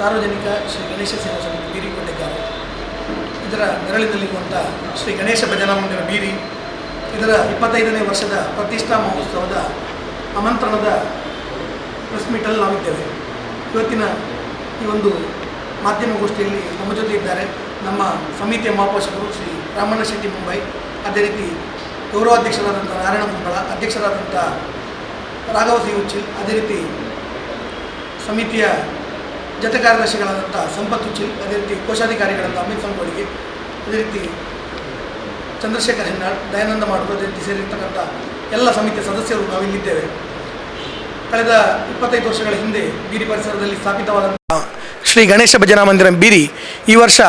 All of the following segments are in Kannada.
ಗಣೇಶ ಸೇವಾ ಸಮಿತಿ ಬೀರಿ ಕೊಟ್ಟಿದ್ದಾರೆ ಇದರ ನೆರಳಿನಲ್ಲಿರುವಂಥ ಶ್ರೀ ಗಣೇಶ ಭಜನಾ ಮಂದಿರ ಬೀರಿ, ಇದರ ಇಪ್ಪತ್ತೈದನೇ ವರ್ಷದ ಪ್ರತಿಷ್ಠಾ ಮಹೋತ್ಸವದ ಆಮಂತ್ರಣದ ಪ್ರೆಸ್ ಮೀಟಲ್ಲಿ ನಾವಿದ್ದೇವೆ. ಇವತ್ತಿನ ಈ ಒಂದು ಮಾಧ್ಯಮಗೋಷ್ಠಿಯಲ್ಲಿ ನಮ್ಮ ಜೊತೆ ಇದ್ದಾರೆ ನಮ್ಮ ಸಮಿತಿಯ ಮಹಾಪೋಷಕರು ಶ್ರೀ ರಾಮಣ್ಣ ಶೆಟ್ಟಿ ಮುಂಬೈ, ಅದೇ ರೀತಿ ಗೌರವಾಧ್ಯಕ್ಷರಾದಂಥ ನಾರಾಯಣ ಮುಂಬಳ ಅಧ್ಯಕ್ಷರಾದಂಥ ರಾಘವ ಸಿ ಉಚ್ಚಿಲ್, ಅದೇ ರೀತಿ ಸಮಿತಿಯ ಜತೆ ಕಾರ್ಯದರ್ಶಿಗಳಾದಂಥ ಸಂಪತ್ ಉಚ್ಚಿಲ್ ಅದೇ ರೀತಿ ಕೋಶಾಧಿಕಾರಿಗಳಾದ ಅಮಿತ್ ಸಂಗೋಳಿಗೆ ಅದೇ ರೀತಿ ಚಂದ್ರಶೇಖರ್ ಹೆನ್ನಾಳ್ ದಯಾನಂದ ಮಾಡುವ ಅದೇ ರೀತಿ ಸೇರಿರ್ತಕ್ಕಂಥ ಎಲ್ಲ ಸಮಿತಿಯ ಸದಸ್ಯರು ನಾವಿಲ್ಲಿದ್ದೇವೆ. ಕಳೆದ ಇಪ್ಪತ್ತೈದು ವರ್ಷಗಳ ಹಿಂದೆ ಬೀರಿ ಪರಿಸರದಲ್ಲಿ ಸ್ಥಾಪಿತವಾದಂಥ ಶ್ರೀ ಗಣೇಶ ಭಜನಾ ಮಂದಿರ ಬೀರಿ ಈ ವರ್ಷ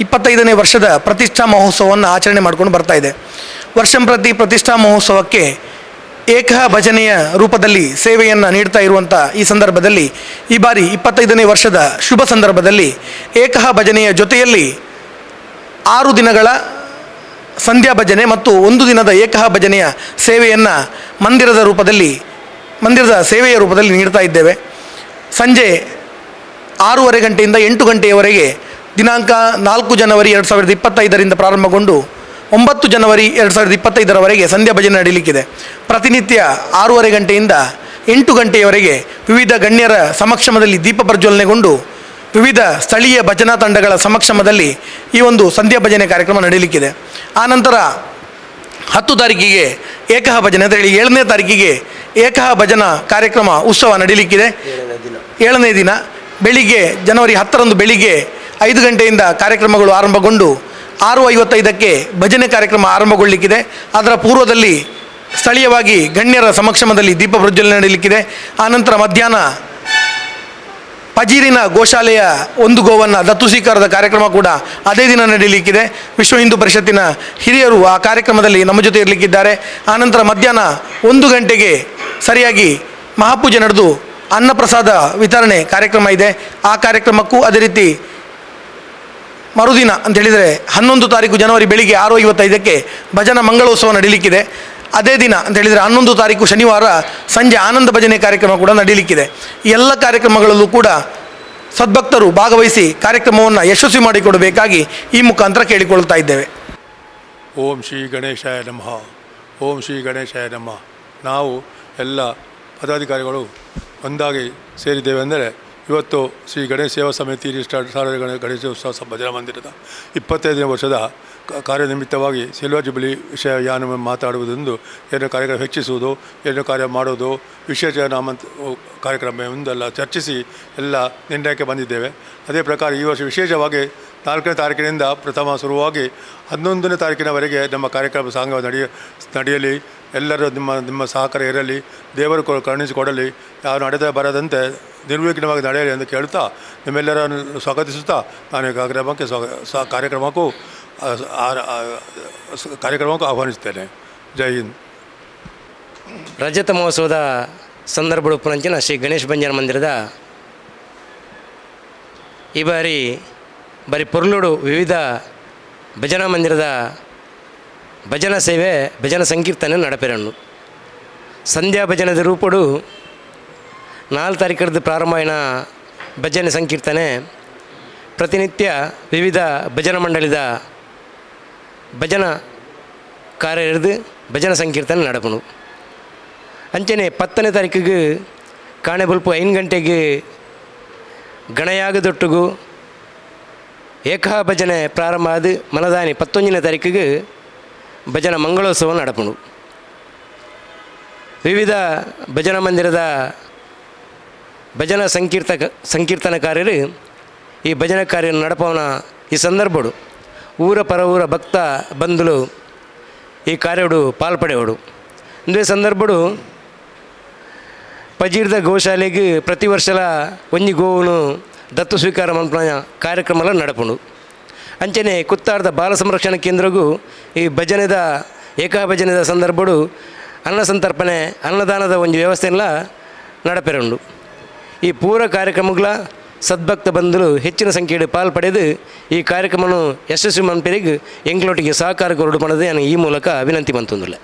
ಇಪ್ಪತ್ತೈದನೇ ವರ್ಷದ ಪ್ರತಿಷ್ಠಾ ಮಹೋತ್ಸವವನ್ನು ಆಚರಣೆ ಮಾಡಿಕೊಂಡು ಬರ್ತಾ ಇದೆ. ವರ್ಷಂಪ್ರತಿ ಪ್ರತಿಷ್ಠಾ ಮಹೋತ್ಸವಕ್ಕೆ ಏಕ ಭಜನೆಯ ರೂಪದಲ್ಲಿ ಸೇವೆಯನ್ನು ನೀಡ್ತಾ ಇರುವಂಥ ಈ ಸಂದರ್ಭದಲ್ಲಿ, ಈ ಬಾರಿ ಇಪ್ಪತ್ತೈದನೇ ವರ್ಷದ ಶುಭ ಸಂದರ್ಭದಲ್ಲಿ ಏಕ ಭಜನೆಯ ಜೊತೆಯಲ್ಲಿ ಆರು ದಿನಗಳ ಸಂಧ್ಯಾ ಭಜನೆ ಮತ್ತು ಒಂದು ದಿನದ ಏಕ ಭಜನೆಯ ಸೇವೆಯನ್ನು ಮಂದಿರದ ರೂಪದಲ್ಲಿ, ಮಂದಿರದ ಸೇವೆಯ ರೂಪದಲ್ಲಿ ನೀಡ್ತಾ ಇದ್ದೇವೆ. ಸಂಜೆ ಆರೂವರೆ ಗಂಟೆಯಿಂದ ಎಂಟು ಗಂಟೆಯವರೆಗೆ ದಿನಾಂಕ ನಾಲ್ಕು ಜನವರಿ ಎರಡು ಸಾವಿರದ ಇಪ್ಪತ್ತೈದರಿಂದ ಪ್ರಾರಂಭಗೊಂಡು ಒಂಬತ್ತು ಜನವರಿ ಎರಡು ಸಾವಿರದ ಇಪ್ಪತ್ತೈದರವರೆಗೆ ಸಂಧ್ಯಾ ಭಜನೆ ನಡೀಲಿಕ್ಕಿದೆ. ಪ್ರತಿನಿತ್ಯ ಆರೂವರೆ ಗಂಟೆಯಿಂದ ಎಂಟು ಗಂಟೆಯವರೆಗೆ ವಿವಿಧ ಗಣ್ಯರ ಸಮಕ್ಷಮದಲ್ಲಿ ದೀಪ ಪ್ರಜ್ವಲನೆಗೊಂಡು ವಿವಿಧ ಸ್ಥಳೀಯ ಭಜನಾ ತಂಡಗಳ ಸಮಕ್ಷಮದಲ್ಲಿ ಈ ಒಂದು ಸಂಧ್ಯಾ ಭಜನೆ ಕಾರ್ಯಕ್ರಮ ನಡೀಲಿಕ್ಕಿದೆ. ಆನಂತರ ಹತ್ತು ತಾರೀಕಿಗೆ ಏಕಹ ಭಜನೆ ಅಂತ ಹೇಳಿ ಏಳನೇ ತಾರೀಕಿಗೆ ಏಕಹ ಭಜನಾ ಕಾರ್ಯಕ್ರಮ ಉತ್ಸವ ನಡೀಲಿಕ್ಕಿದೆ. ಏಳನೇ ದಿನ. ಬೆಳಿಗ್ಗೆ ಜನವರಿ ಹತ್ತರಂದು ಬೆಳಿಗ್ಗೆ ಐದು ಗಂಟೆಯಿಂದ ಕಾರ್ಯಕ್ರಮಗಳು ಆರಂಭಗೊಂಡು ಆರು ಐವತ್ತೈದಕ್ಕೆ ಭಜನೆ ಕಾರ್ಯಕ್ರಮ ಆರಂಭಗೊಳ್ಳಲಿಕ್ಕಿದೆ ಅದರ ಪೂರ್ವದಲ್ಲಿ ಸ್ಥಳೀಯವಾಗಿ ಗಣ್ಯರ ಸಮಕ್ಷಮದಲ್ಲಿ ದೀಪ ಪ್ರಜ್ವಲನೆ ನಡೀಲಿಕ್ಕಿದೆ. ಆನಂತರ ಮಧ್ಯಾಹ್ನ ಪಜೀರಿನ ಗೋಶಾಲೆಯ ಒಂದು ಗೋವನ್ನು ದತ್ತು ಸ್ವೀಕಾರದ ಕಾರ್ಯಕ್ರಮ ಕೂಡ ಅದೇ ದಿನ ನಡೀಲಿಕ್ಕಿದೆ. ವಿಶ್ವ ಹಿಂದೂ ಪರಿಷತ್ತಿನ ಹಿರಿಯರು ಆ ಕಾರ್ಯಕ್ರಮದಲ್ಲಿ ನಮ್ಮ ಜೊತೆ ಇರಲಿಕ್ಕಿದ್ದಾರೆ. ಆನಂತರ ಮಧ್ಯಾಹ್ನ ಒಂದು ಗಂಟೆಗೆ ಸರಿಯಾಗಿ ಮಹಾಪೂಜೆ ನಡೆದು ಅನ್ನಪ್ರಸಾದ ವಿತರಣೆ ಕಾರ್ಯಕ್ರಮ ಇದೆ. ಆ ಕಾರ್ಯಕ್ರಮಕ್ಕೂ ಅದೇ ರೀತಿ ಮರುದಿನ ಅಂತ ಹೇಳಿದರೆ ಹನ್ನೊಂದು ತಾರೀಕು ಜನವರಿ ಬೆಳಿಗ್ಗೆ ಆರು ಐವತ್ತೈದಕ್ಕೆ ಭಜನ ಮಂಗಳೋತ್ಸವ ನಡೀಲಿಕ್ಕಿದೆ. ಅದೇ ದಿನ ಅಂತ ಹೇಳಿದರೆ ಹನ್ನೊಂದು ತಾರೀಕು ಶನಿವಾರ ಸಂಜೆ ಆನಂದ ಭಜನೆ ಕಾರ್ಯಕ್ರಮ ಕೂಡ ನಡೀಲಿಕ್ಕಿದೆ. ಎಲ್ಲ ಕಾರ್ಯಕ್ರಮಗಳಲ್ಲೂ ಕೂಡ ಸದ್ಭಕ್ತರು ಭಾಗವಹಿಸಿ ಕಾರ್ಯಕ್ರಮವನ್ನು ಯಶಸ್ವಿ ಮಾಡಿಕೊಡಬೇಕಾಗಿ ಈ ಮುಖಾಂತರ ಕೇಳಿಕೊಳ್ತಾ ಇದ್ದೇವೆ. ಓಂ ಶ್ರೀ ಗಣೇಶಾಯ ನಮಃ. ಓಂ ಶ್ರೀ ಗಣೇಶಾಯ ನಮಃ. ನಾವು ಎಲ್ಲ ಪದಾಧಿಕಾರಿಗಳು ಒಂದಾಗಿ ಸೇರಿದ್ದೇವೆ ಅಂದರೆ ಇವತ್ತು ಶ್ರೀ ಗಣೇಶ ಸೇವಾ ಸಮಿತಿ ರಿಜಿಸ್ಟರ್ಡ್ ಸಾರ್ವಜನಿಕ ಗಣ ಗಣೇಶೋತ್ಸವ ಭಜನಾ ಮಂದಿರದ ಇಪ್ಪತ್ತೈದನೇ ವರ್ಷದ ಕಾರ್ಯನಿಮಿತ್ತವಾಗಿ ಸಿಲ್ವರ್ ಜುಬಿಲಿ ವಿಷಯ ಯಾನ ಮಾತಾಡುವುದೊಂದು ಏನು ಕಾರ್ಯಕ್ರಮ ಹೆಚ್ಚಿಸುವುದು ಏನು ಕಾರ್ಯ ಮಾಡುವುದು, ವಿಶೇಷ ನಾಮ ಕಾರ್ಯಕ್ರಮ ಒಂದೆಲ್ಲ, ಚರ್ಚಿಸಿ ಎಲ್ಲ ನಿರ್ಣಯಕ್ಕೆ ಬಂದಿದ್ದೇವೆ. ಅದೇ ಪ್ರಕಾರ ಈ ವರ್ಷ ವಿಶೇಷವಾಗಿ ನಾಲ್ಕನೇ ತಾರೀಕಿನಿಂದ ಪ್ರಥಮ ಶುರುವಾಗಿ ಹನ್ನೊಂದನೇ ತಾರೀಕಿನವರೆಗೆ ನಮ್ಮ ಕಾರ್ಯಕ್ರಮ ಸಾಂಗ ನಡೆಯ ನಡೆಯಲಿ. ಎಲ್ಲರೂ ನಿಮ್ಮ ನಿಮ್ಮ ಸಹಕಾರ ಇರಲಿ. ದೇವರು ಕರುಣಿಸಿಕೊಡಲಿ. ಯಾರು ನಡೆದ ಬರದಂತೆ ನಿರ್ವಿಘ್ನವಾಗಿ ನಡೆಯಲಿ ಎಂದು ಕೇಳುತ್ತಾ ನಿಮ್ಮೆಲ್ಲರನ್ನು ಸ್ವಾಗತಿಸುತ್ತಾ ನಾನು ಈ ಕಾರ್ಯಕ್ರಮಕ್ಕೆ ಸ್ವಾಗ ಕಾರ್ಯಕ್ರಮಕ್ಕೂ ಕಾರ್ಯಕ್ರಮಕ್ಕೂ ಆಹ್ವಾನಿಸ್ತೇನೆ ಜೈ ಹಿಂದ್. ರಜತ ಮಹೋತ್ಸವದ ಸಂದರ್ಭ ಉಪನಂಚಿನ ಶ್ರೀ ಗಣೇಶ ಬಂಜಾರ ಮಂದಿರದ ಈ ಬಾರಿ ಬರೀ ಪೊರ್ಲುಡು ವಿವಿಧ ಭಜನಾ ಮಂದಿರದ ಭಜನಾ ಸೇವೆ, ಭಜನಾ ಸಂಕೀರ್ತನೆ ನಡಪೆರಣ್ಣು ಸಂಧ್ಯಾ ಭಜನದ ರೂಪಡು ನಾಲ್ಕು ತಾರೀಕರದ್ದು ಪ್ರಾರಂಭ ಭಜನೆ ಸಂಕೀರ್ತನೆ. ಪ್ರತಿನಿತ್ಯ ವಿವಿಧ ಭಜನಾ ಮಂಡಳಿದ ಭಜನಾ ಕಾರ್ಯ ಹಿಡಿದು ಭಜನ ಸಂಕೀರ್ತನೆ ನಡಪಣು ಅಂಚನೆ ಪತ್ತನೇ ತಾರೀಕಿಗೆ ಕಾಣೆಬಲ್ಪು ಐದು ಗಂಟೆಗೆ ಗಣಯಾಗದೊಟ್ಟಿಗೂ ಏಕಾ ಭಜನೆ ಪ್ರಾರಂಭ ಆದ ಮನದಾನಿ ಪತ್ತೊಂದನೇ ತಾರೀಕಿಗೆ ಭಜನ ಮಂಗಳೋತ್ಸವ ನಡಪಣು ವಿವಿಧ ಭಜನಾ ಮಂದಿರದ ಭಜನಾ ಸಂಕೀರ್ತಕ, ಸಂಕೀರ್ತನಕಾರರು ಈ ಭಜನಾ ಕಾರ್ಯ ನಡಪವನ ಈ ಸಂದರ್ಭಡು ಊರ ಪರ ಊರ ಭಕ್ತ ಬಂಧುಲು ಈ ಕಾರ್ಯಡು ಪಾಲ್ಪಡೆವಡು. ಇಂದೇ ಸಂದರ್ಭಡು ಪಜೀರ್ದ ಗೋಶಾಲೆಗೆ ಪ್ರತಿ ವರ್ಷಲ ಒಂಜಿ ಗೋವುನು ದತ್ತು ಸ್ವೀಕಾರ ಮಲ್ಪನ ಕಾರ್ಯಕ್ರಮ ನಡಪುಂಡು. ಅಂಚನೆ ಕುತ್ತಾರದ ಬಾಲ ಸಂರಕ್ಷಣಾ ಕೇಂದ್ರಗೂ ಈ ಭಜನೆದ ಏಕ ಭಜನೆದ ಸಂದರ್ಭಡು ಅನ್ನ ಸಂತರ್ಪಣೆ, ಅನ್ನದಾನದ ಒಂದು ವ್ಯವಸ್ಥೆಲ್ಲ ನಡಪೆರುಂಡು. ಈ ಪೂರ ಕಾರ್ಯಕ್ರಮಗಳ ಸದ್ಭಕ್ತ ಬಂಧುಗಳು ಹೆಚ್ಚಿನ ಸಂಖ್ಯೆಯಲ್ಲಿ ಪಾಲ್ಪಡೆದು ಈ ಕಾರ್ಯಕ್ರಮವನ್ನು ಯಶಸ್ವಿ ಮನ್ಪೆರಿಗೆ, ಎಂಗ್ಲೊಟ್ಟಿಗೆ ಸಹಕಾರ ಕೊರಡು ಮಾಡೋದು ನಾನು ಈ ಮೂಲಕ ವಿನಂತಿ ಬಂತಂದಿಲ್ಲ